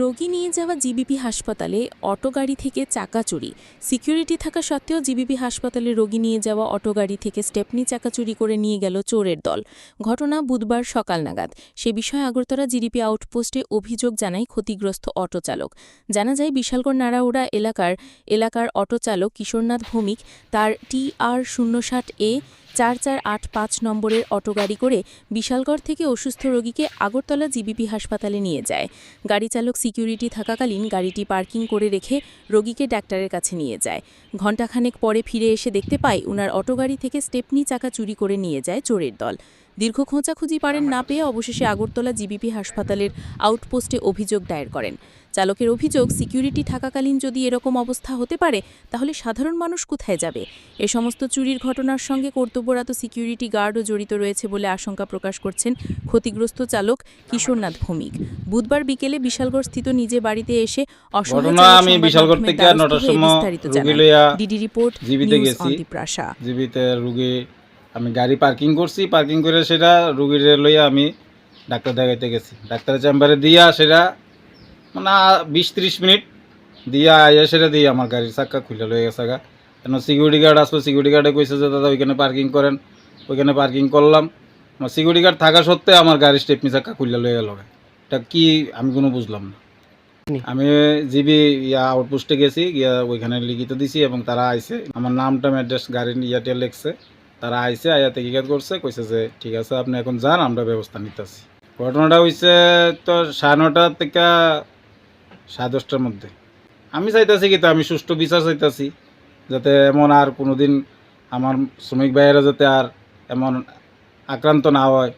রোগী নিয়ে যাওয়া জিবিপি হাসপাতালে অটো গাড়ি থেকে চাকা চুরি সিকিউরিটি থাকা সত্ত্বেও জিবিপি হাসপাতালে রোগী নিয়ে যাওয়া অটো গাড়ি থেকে স্টেপনি চাকা চুরি করে নিয়ে গেল চোরের দল। ঘটনা বুধবার সকাল নাগাদ। সে বিষয়ে আগরতলা জিডিপি আউটপোস্টে অভিযোগ জানায় ক্ষতিগ্রস্ত অটো চালক। জানা যায়, বিশালগড় নারাউড়া এলাকার এলাকার অটো চালক কিশোরনাথ ভৌমিক, তার টি আর শূন্য ষাট এ চার চার আট পাঁচ নম্বরের অটো গাড়ি করে বিশালগড় থেকে অসুস্থ রোগীকে আগরতলা জিবিপি হাসপাতালে নিয়ে যায়। গাড়ি চালক সিকিউরিটি থাকাকালীন গাড়িটি পার্কিং করে রেখে রোগীকে ডাক্তারের কাছে নিয়ে যায়। ঘণ্টাখানেক পরে ফিরে এসে দেখতে পায়, উনার অটো গাড়ি থেকে স্টেপনি চাকা চুরি করে নিয়ে যায় চোরের দল। দীর্ঘ খোঁজাখুঁজি পারেন না পেয়ে অবশেষে আগরতলা জিবিপি হাসপাতালের আউটপোস্টে অভিযোগ দায়ের করেন। চালকের অভিযোগ সিকিউরিটি থাকাকালীন যদি এরকম অবস্থা হতে পারে তাহলে সাধারণ মানুষ কোথায় যাবে? এ সমস্ত চুরির ঘটনার সঙ্গে কর্তব্যরত সিকিউরিটি গার্ডও জড়িত রয়েছে বলে আশঙ্কা প্রকাশ করছেন ক্ষতিগ্রস্ত চালক কিশোরনাথ ভৌমিক। বুধবার বিকেলে বিশালগড় স্থিত নিজে বাড়িতে এসে ডিডি রিপোর্ট জীবিতে রুগী আমি গাড়ি পার্কিং করছি পার্কিং করে সেটা রুগীরে লইয়া আমি ডাক্তার দেখাইতে গেছি। ডাক্তারের চেম্বারে দিয়া সেটা মানে বিশ ত্রিশ মিনিট দিয়া আইয়া সেটা দিয়ে আমার গাড়ির চাক্কা খুলে লয়ে গেছে গা। কেন সিকিউরিটি গার্ড আসলো সিকিউরিটি গার্ডে কইছে যে দাদা ওইখানে পার্কিং করেন। ওইখানে পার্কিং করলাম। আমার সিকিউরিটি গার্ড থাকা সত্ত্বে আমার গাড়ির স্টেপনি চাক্কা খুলে লয়ে গেল এটা কি আমি কোনো বুঝলাম না। আমি জিবি ইয়া আউটপোস্টে গেছি গিয়া ওইখানে লিখিত দিছি এবং তারা আইছে। আমার নামটা অ্যাড্রেস গাড়ির ইয়াতে লেখছে। তারা আইছে আয়া তেকিকাত করছে কইছে যে ঠিক আছে আপনি এখন যান আমরা ব্যবস্থা নিতেছি। ঘটনাটা হইছে তো সাড়ে নটা থেকে সাড়ে দশটার মধ্যে। আমি চাইতেছি কিন্তু আমি সুষ্ঠু বিচার চাইতেছি, যাতে এমন আর কোনো দিন আমার শ্রমিক ভাইয়েরা যাতে আর এমন আক্রান্ত না হয়।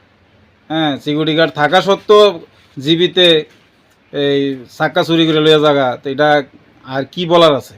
হ্যাঁ সিকিউরিটি গার্ড থাকা সত্ত্বেও জীবিতে এই চাক্কা চুরি করে লইয়া জায়গা তো এটা আর কি বলার আছে?